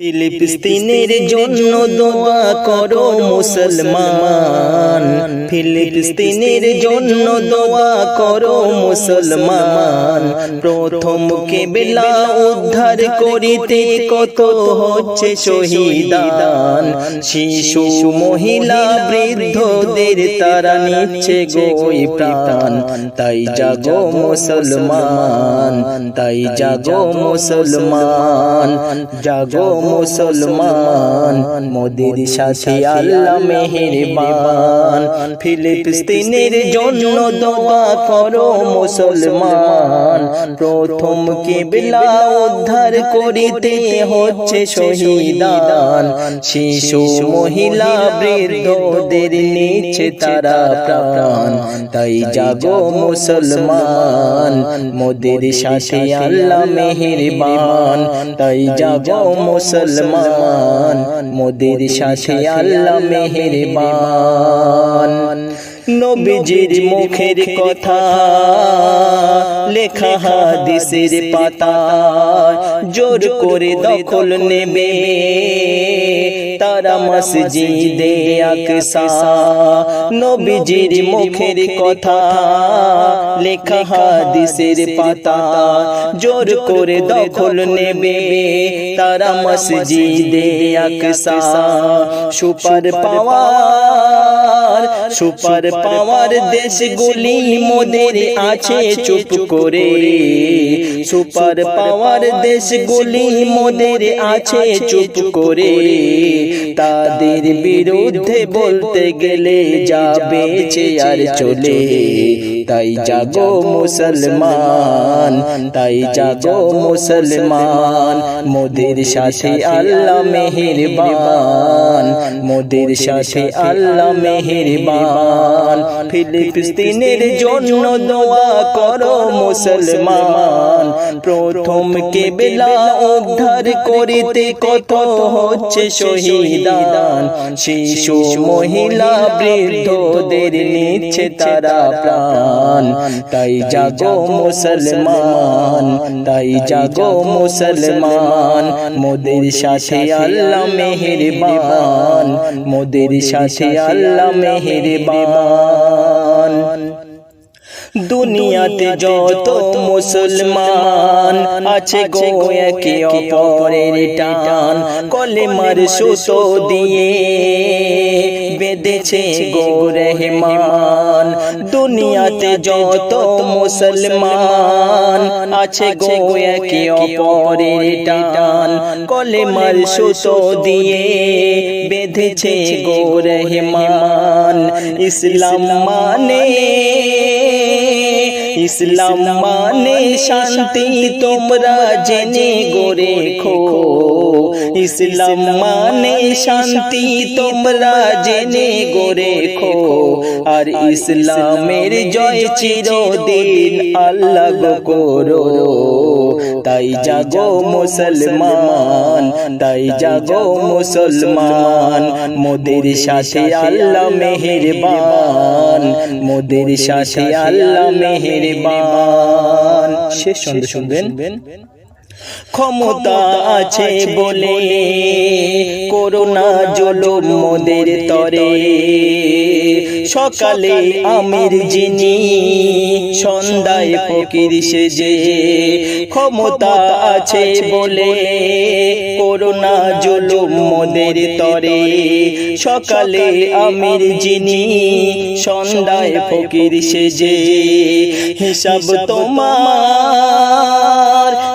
ফিলিস্তিনের জন্য দোয়া করো মুসলমান। ফিলিস্তিনের জন্য দোয়া করো মুসলমান। প্রথম কেবলা উদ্ধার করিতে কত হচ্ছে শহীদান। শিশু মহিলা বৃদ্ধদের তারা নিচ্ছে গোই প্রাণ। তাই জাগো মুসলমান। তাই জাগো মুসলমান। জাগো মুসলমান মোদির সাথে আল্লাহ মেহেরবান ফিলিস্তিনের জন্য দোয়া করো মুসলমান। প্রথম কেবলা উদ্ধার করিতে হচ্ছে শহীদান। শিশু মহিলা বৃদ্ধদের নিচ্ছে তারা প্রাণ। তাই জাগো মুসলমান। মোদের সাথে আল্লাহ মেহেরবান। তাই জাগো মুসলমান। মোদের সাথে আল্লাহ মেহেরবান। নবীজির মুখের কথা লেখা হাদিসের পাতা জোর করে দখল নেবে তারা মসজিদে আকসা নবীজির মুখের কথা লেখা হাদিসের পাতা জোর করে দখল নেবে তারা মসজিদে আকসা সুপার পাওয়ার। সুপার পাওয়ার দেশগুলি মোদের আছে চুপ করে। সুপার পাওয়ার দেশগুলি মোদের আছে চুপ করে। তাদের বিরুদ্ধে বলতে গেলে যাবে আর চলে। তাই জাগো মুসলমান। তাই জাগো মুসলমান। মোদের সাথে আল্লাহ মেহেরবান। মোদের সাথে আল্লাহ মেহেরবান। ফিলিস্তিনের জন্য দোয়া করো মুসলমান। প্রথম কেবলা উদ্ধার করিতে কত হচ্ছে শহীদান? শিশু মহিলা বৃদ্ধদের নিচ্ছে তারা প্রাণ। তাই জাগো মুসলমান তাই জাগো মুসলমান। মোদের সাথে আল্লাহ মেহেরবান। মোদের সাথে আল্লাহ মেহেরবান। দুনিয়াতে যত মুসলমান আছে গো একে অপরের টান কলেমার সুতো দিয়ে বেঁধেছে গো রহমান। দুনিয়াতে যত মুসলমান আছে গো একে অপরের টান কলেমার সুতো দিয়ে বেঁধেছে গো রহমান। ইসলাম মানে ইসলাম মানে শান্তি তোমরা জেনে গোরে খো ইসলাম মানে শান্তি তোমরা জেনে গোরে খো আর ইসলামের জয় চিরদিন আল্লাহ গো করো তাই জাগো মুসলমান, তাই জাগো মুসলমান। মোদের সাথে আল্লাহ মেহেরবান, মোদের সাথে আল্লাহ মেহেরবান। শেষ শুনবেন। ক্ষমতা আছে বলে করোনা জলম মোদের তরে। সকালে আমির যিনি, সন্ধ্যায় ফকির সেজে, ক্ষমতা আছে বলে করোনা জলম মোদের তরে। সকালে আমির যিনি, সন্ধ্যায় ফকির সেজে, হিসাব তোমার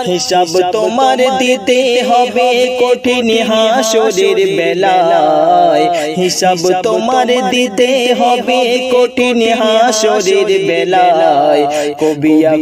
হিসাব তোমার দিতে হবে কঠিন হাসরের বেলায়। হিসাব তোমার দিতে হবে কঠিন হাসরের বেলায়। কবিয়া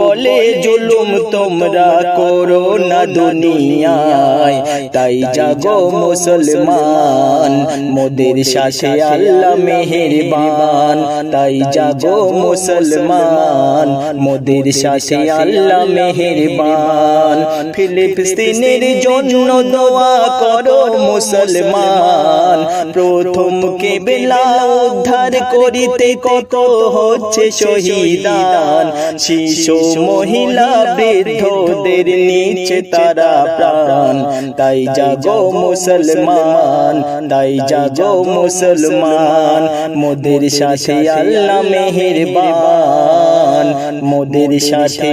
বলে জুলুম তোমরা করো না দুনিয়ায়। তাই জাগো মুসলমান। মোদের সাথে আল্লাহ মেহেরবান। তাই জাগো মুসলমান। মোদের সাথে আল্লাহ মেহেরবান। বেইমান ফিলিস্তিনের জন্য দোয়া করো মুসলমান। প্রথম কেবেলা উদ্ধার করিতে কত হচ্ছে শহীদান। শিশু, মহিলা, বৃদ্ধদের নিচে তারা প্রাণ। তাই জাগো মুসলমান, তাই জাগো মুসলমান। মোদের সাথে আল্লাহ মেহেরবান। মোদের সাথে।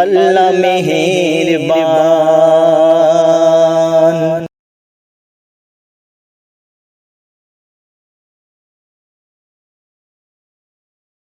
আল্লাহ মেহেরবান।